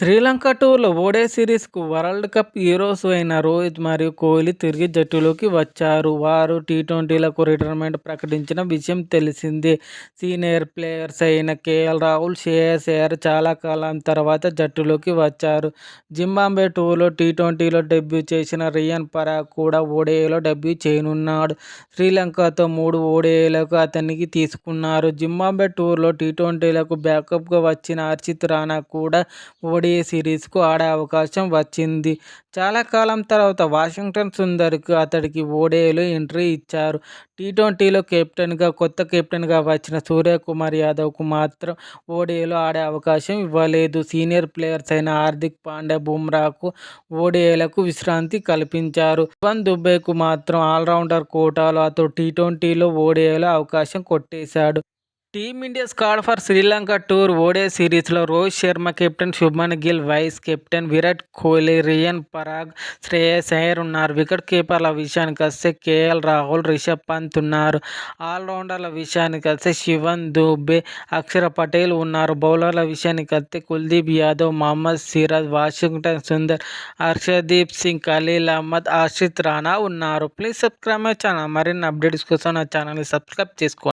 శ్రీలంక టూర్లో ఓడే సిరీస్కు world cup heroes అయిన రోహిత్ మరియు కోహ్లీ తిరిగి జట్టులోకి వచ్చారు. వారు టీ ట్వంటీలకు రిటైర్మెంట్ ప్రకటించిన విషయం తెలిసిందే. సీనియర్ ప్లేయర్స్ అయిన కేఎల్ రాహుల్ శ్రేయస్ అయ్యర్ చాలా కాలం తర్వాత జట్టులోకి వచ్చారు. జింబాంబే టూర్లో టీ ట్వంటీలో డెబ్యూ చేసిన రియాన్ పరాగ్ కూడా ఓడేలో డెబ్యూ చేయనున్నాడు. శ్రీలంకతో మూడు ఓడేలకు అతనికి తీసుకున్నారు. జింబాంబే టూర్లో టీ ట్వంటీలకు బ్యాకప్గా వచ్చిన హర్షిత్ రాణా కూడా ఓడి ఓడిఐ సిరీస్కు ఆడే అవకాశం వచ్చింది. చాలా కాలం తర్వాత వాషింగ్టన్ సుందర్కు అతడికి ఓడిఐలో ఎంట్రీ ఇచ్చారు. టీ ట్వంటీలో కెప్టెన్గా కొత్త కెప్టెన్గా వచ్చిన సూర్యకుమార్ యాదవ్కు మాత్రం ఓడిఐలో ఆడే అవకాశం ఇవ్వలేదు. సీనియర్ ప్లేయర్స్ అయిన హార్దిక్ పాండ్యా బుమ్రాకు ఓడిఐలకు విశ్రాంతి కల్పించారు. వన్ దుబ్బేకు మాత్రం ఆల్రౌండర్ కోటాలో అతడు టీ ట్వంటీలో ఓడిఐలో అవకాశం కొట్టేశాడు. Team India squad for Sri Lanka tour ODI సిరీస్లో Rohit Sharma captain Shubman Gill vice captain Virat Kohli Riyan Parag Shreyas Iyer ఉన్నారు. వికెట్ కీపర్ల విషయానికి వస్తే కేఎల్ రాహుల్ రిషబ్ పంత్ ఉన్నారు. ఆల్రౌండర్ల విషయానికి వస్తే శివన్ దుబే అక్షర పటేల్ ఉన్నారు. బౌలర్ల విషయానికి వస్తే కుల్దీప్ యాదవ్ మహమ్మద్ సిరాజ్ వాషింగ్టన్ సుందర్ హర్షదీప్ సింగ్ ఖలీల్ అహ్మద్ ఆషిత్ రాణా ఉన్నారు. Please subscribe my channel. మరిన్ని అప్డేట్స్ కోసం నా ఛానల్ని సబ్స్క్రైబ్ చేసుకోండి.